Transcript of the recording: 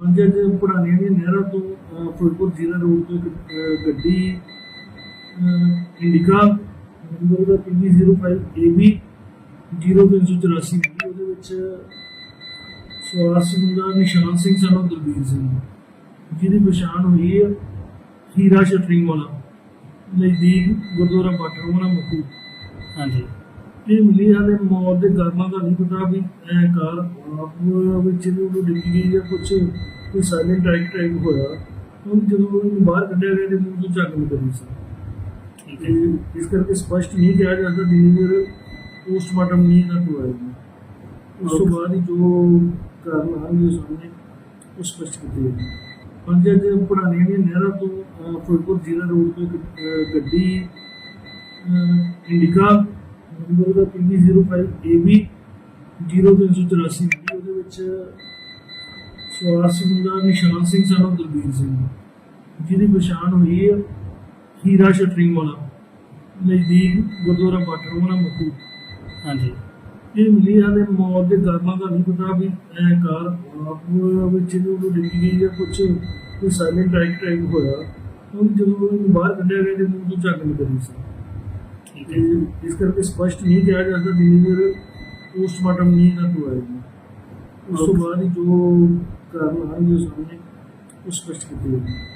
ਪੰਜ ਅੱਜ ਪੁਰਾਣੀਆਂ ਦੀਆਂ ਨਹਿਰਾਂ ਤੋਂ ਫਿਰੋਜ਼ਪੁਰ ਜ਼ਿਲ੍ਹਾ ਰੋਡ ਤੋਂ ਇੱਕ ਗੱਡੀ ਅਹ, ਇੰਡੀਕਾ ਨੰਬਰ ਦਾ PB05AB 0384 ਮਿਲੀ ਉਹਦੇ ਵਿੱਚ ਸਵਾਰ ਸਿੰਘ ਦਾ ਨਿਸ਼ਾਨ ਸਿੰਘ ਸਾਨੂੰ ਦਲਬੀਰ ਸਿੰਘ ਜਿਹਦੀ ਪਛਾਣ ਹੋਈ ਹੈ ਹੀਰਾ ਸ਼ਟਰਿੰਗ ਵਾਲਾ ਨਜ਼ਦੀਕ ਗੁਰਦੁਆਰਾ ਬਾਟਰ ਵਾਲਾ ਮੁਖੂ। ਹਾਂਜੀ। ਇਹ ਮਿਲੀ ਹਾਲੇ ਮੌਤ ਦੇ ਕਾਰਨਾਂ ਦਾ ਨਹੀਂ ਪਤਾ ਵੀ ਇਹ ਕਾਰ ਆਪ ਵਿੱਚ ਨੂੰ ਡਿੱਗੀ ਗਈ ਜਾਂ ਕੁਝ ਕੋਈ ਸਾਇਲੈਂਟ ਅਟੈਕ ਟਾਈਪ ਹੋਇਆ। ਉਹ ਜਦੋਂ ਉਹਨੂੰ ਬਾਹਰ ਕੱਢਿਆ ਗਿਆ ਤੇ ਮੂੰਹ ਤੋਂ ਝੱਗ ਨਿਕਲੀ ਸੀ। ਠੀਕ ਤੇ ਹੈ ਇਸ ਕਰਕੇ ਸਪਸ਼ਟ ਨਹੀਂ ਕਿਹਾ ਜਾ ਸਕਦਾ ਡੀਨਰ ਪੋਸਟਮਾਰਟਮ ਨਹੀਂ ਨਾ ਹੋਏਗਾ ਉਸ ਤੋਂ ਬਾਅਦ ਹੀ ਜੋ ਕਾਰਨ ਆਉਣਗੇ ਸਾਹਮਣੇ ਉਹ ਸਪਸ਼ਟ ਕੀਤੇ ਜਾਣਗੇ ਪੰਜ ਅੱਜ ਪੁਰਾਣੀਆਂ ਦੀਆਂ ਨਹਿਰਾਂ ਤੋਂ ਅਹ, ਫਿਰੋਜ਼ਪੁਰ ਜ਼ਿਲ੍ਹਾ ਰੋਡ ਤੋਂ ਇੱਕ ਅਹ, ਗੱਡੀ ਅਹ, ਇੰਡੀਕਾ ਨੰਬਰ ਦਾ PB05AB 0384 ਮਿਲੀ ਉਹਦੇ ਵਿੱਚ ਸਵਾਰ ਸਿੰਘ ਦਾ ਨਿਸ਼ਾਨ ਸਿੰਘ ਸਾਨੂੰ ਦਲਬੀਰ ਸਿੰਘ। ਜਿਹਦੀ ਪਛਾਣ ਹੋਈ ਹੈ ਹੀਰਾ ਸ਼ਟਰਿੰਗ ਵਾਲਾ ਨਜ਼ਦੀਕ ਗੁਰਦੁਆਰਾ ਬਾਟਰ ਵਾਲਾ ਮੁਖੂ ਹਾਂਜੀ। ਇਹ ਮਿਲੀ ਹਾਲੇ ਮੌਤ ਦੇ ਕਾਰਨਾਂ ਦਾ ਨਹੀਂ ਪਤਾ ਵੀ ਇਹ ਕਾਰ ਆਪ ਵਿੱਚ ਨੂੰ ਡਿੱਗੀ ਗਈ ਜਾਂ ਕੁਝ ਕੋਈ ਸਾਇਲੈਂਟ ਟਾਈਪ ਹੋਇਆ। ਉਹ ਜਦੋਂ ਬਾਹਰ ਕੱਢਿਆ ਗਿਆ ਤੇ ਮੂੰਹ ਤੋਂ ਝੱਗ ਨਿਕਲੀ ਸੀ। ਠੀਕ ਤੇ ਹੈ। ਇਸ ਕਰਕੇ ਸਪਸ਼ਟ ਨਹੀਂ ਕਿਹਾ ਜਾ ਸਕਦਾ ਡੀਨਰ ਪੋਸਟਮਾਰਟਮ ਨਹੀਂ ਨਾ ਹੋਏਗਾ ਉਸ ਤੋਂ ਬਾਅਦ ਜੋ ਕਾਰਨ ਆਉਣਗੇ ਸਾਹਮਣੇ ਉਹ ਸਪਸ਼ਟ ਕੀਤੇ ਜਾਣਗੇ।